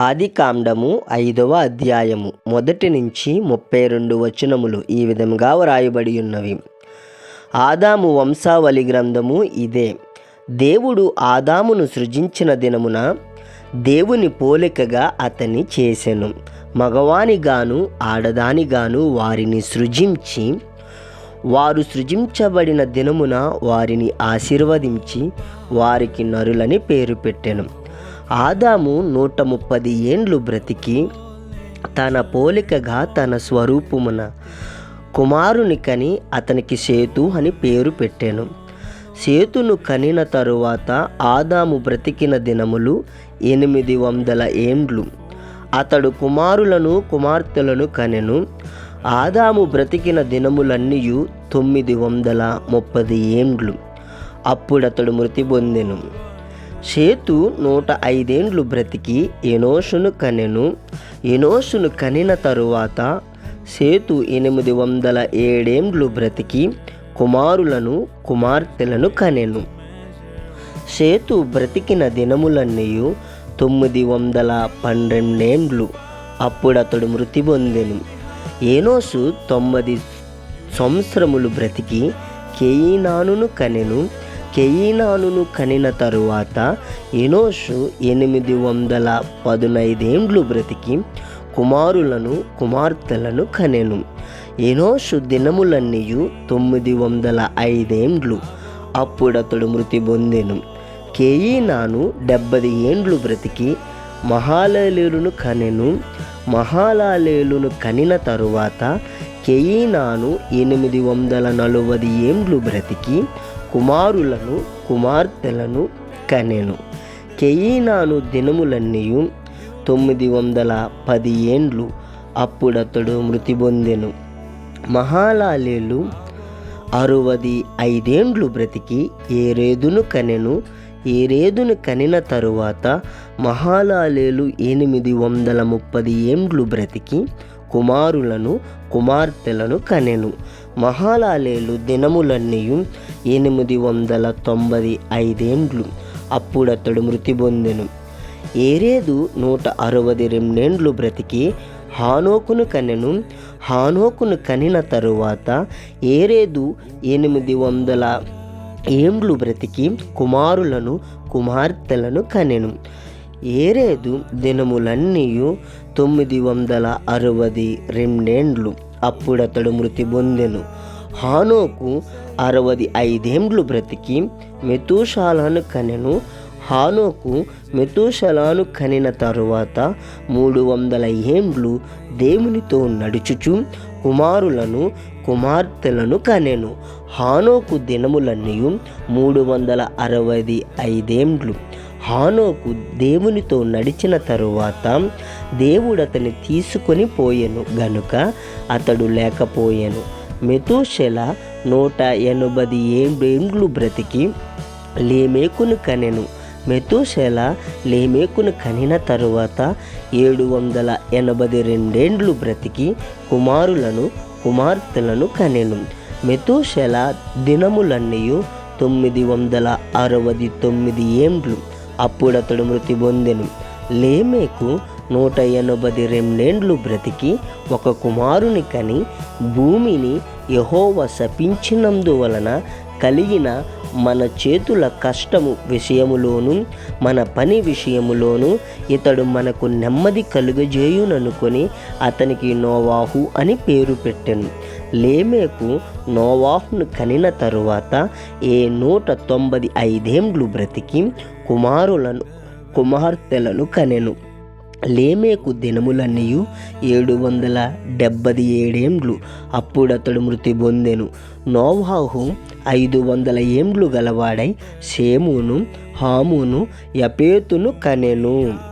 ఆదికాండము ఐదవ అధ్యాయము మొదటి నుంచి ముప్పై రెండు వచనములు ఈ విధంగా వ్రాయబడి ఉన్నవి. ఆదాము వంశావళి గ్రంథము ఇదే. దేవుడు ఆదామును సృజించిన దినమున దేవుని పోలికగా అతన్ని చేసెను. మగవానిగాను ఆడదానిగాను వారిని సృజించి వారు సృజించబడిన దినమున వారిని ఆశీర్వదించి వారికి నరులని పేరు పెట్టెను. ఆదాము నూట ముప్పది ఏండ్లు బ్రతికి తన పోలికగా తన స్వరూపమున కుమారుని కని అతనికి సేతు అని పేరు పెట్టాను. సేతును కనిన తరువాత ఆదాము బ్రతికిన దినములు ఎనిమిది వందల ఏండ్లు. అతడు కుమారులను కుమార్తెలను కనెను. ఆదాము బ్రతికిన దినములన్నీయు తొమ్మిది వందల ముప్పది ఏండ్లు. అప్పుడతడు మృతి పొందెను. సేతు నూట ఐదేండ్లు బ్రతికి ఎనోషును కనెను. ఎనోషును కనిన తరువాత సేతు ఎనిమిది వందల ఏడేండ్లు బ్రతికి కుమారులను కుమార్తెలను కనెను. సేతు బ్రతికిన దినములన్నీయు తొమ్మిది వందల పన్నెండేండ్లు. అప్పుడతడు మృతి పొందెను. ఏనోసు తొమ్మిది సంవత్సరములు బ్రతికి కేయినానును కనెను. కెయినానును కనిన తరువాత ఎనోషు ఎనిమిది వందల పదునైదేండ్లు బ్రతికి కుమారులను కుమార్తెలను కనెను. ఎనోషు దినములన్నీయు తొమ్మిది వందల ఐదేండ్లు. అప్పుడతడు మృతి పొందెను. కేయినాను డెబ్బది ఏండ్లు బ్రతికి మహాలలేలును కనెను. మహాలాలేలును కనిన తరువాత కెయినాను ఎనిమిది వందల నలభై ఏండ్లు బ్రతికి కుమారులను కుమార్తెలను కనెను. కెయినాను దినములన్నీ తొమ్మిది వందల పది ఏండ్లు అప్పుడతడు మృతి పొందెను. మహాలాలేలు అరవది ఐదేండ్లు బ్రతికి ఏరేదును కనెను. ఏరేదును కనిన తరువాత మహాలాలేలు ఎనిమిది వందల ముప్పది ఏండ్లు బ్రతికి కుమారులను కుమార్తెలను కనెను. మహాలాలేలు దినములన్నీయు ఎనిమిది వందల తొంభై ఐదేండ్లు. అప్పుడతడు మృతి పొందెను. ఏరేదు నూట అరవది రెండేండ్లు బ్రతికి హానోకును కనెను. హానోకును కనిన తరువాత ఏరేదు ఎనిమిది వందల ఏండ్లు బ్రతికి కుమారులను కుమార్తెలను కనెను. ఏరేదు దినములన్నీయు తొమ్మిది వందల అరవది రెండేండ్లు. అప్పుడతడు మృతి పొందెను హానోకు అరవది ఐదేండ్లు బ్రతికి మెతూషాలను కనెను. హానోకు మెతూషలాను కనిన తరువాత మూడు వందల ఏండ్లు దేవునితో నడుచుచు కుమారులను కుమార్తెలను కనెను. హానోకు దినములన్నీ మూడు వందల అరవై ఐదేండ్లు. హానోకు దేవునితో నడిచిన తరువాత దేవుడు అతని తీసుకొని పోయెను గనుక అతడు లేకపోయెను. మెతూషెల నూట ఎనభై ఏండ్లు బ్రతికి లేమేకును కనెను. మెతూషెల లేమేకును కనిన తరువాత ఏడు వందల ఎనభై రెండేండ్లు బ్రతికి కుమారులను కుమార్తెలను కనెను. మెతూషెల దినములన్నీ తొమ్మిది వందల అరవై తొమ్మిది ఏండ్లు. అప్పుడతడు మృతి పొందెను. లేమేకు నూట ఎనభై రెండేండ్లు బ్రతికి ఒక కుమారుని కని భూమిని యహోవ శపించినందువలన కలిగిన మన చేతుల కష్టము విషయములోను మన పని విషయములోను ఇతడు మనకు నెమ్మది కలుగజేయుననుకొని అతనికి నోవాహు అని పేరు పెట్టెను. లేమేకు నోవాహును కనిన తరువాత ఏ నూట తొంభై ఐదేండ్లు బ్రతికి కుమారులను కుమార్తెలను కనెను. లేమేకు దినములన్నీ ఏడు వందల డెబ్బది ఏడేండ్లు. అప్పుడతడు మృతి పొందెను నోవాహు ఐదు వందల ఏండ్లు గలవాడై షేమును హామును యపేతును కనెను.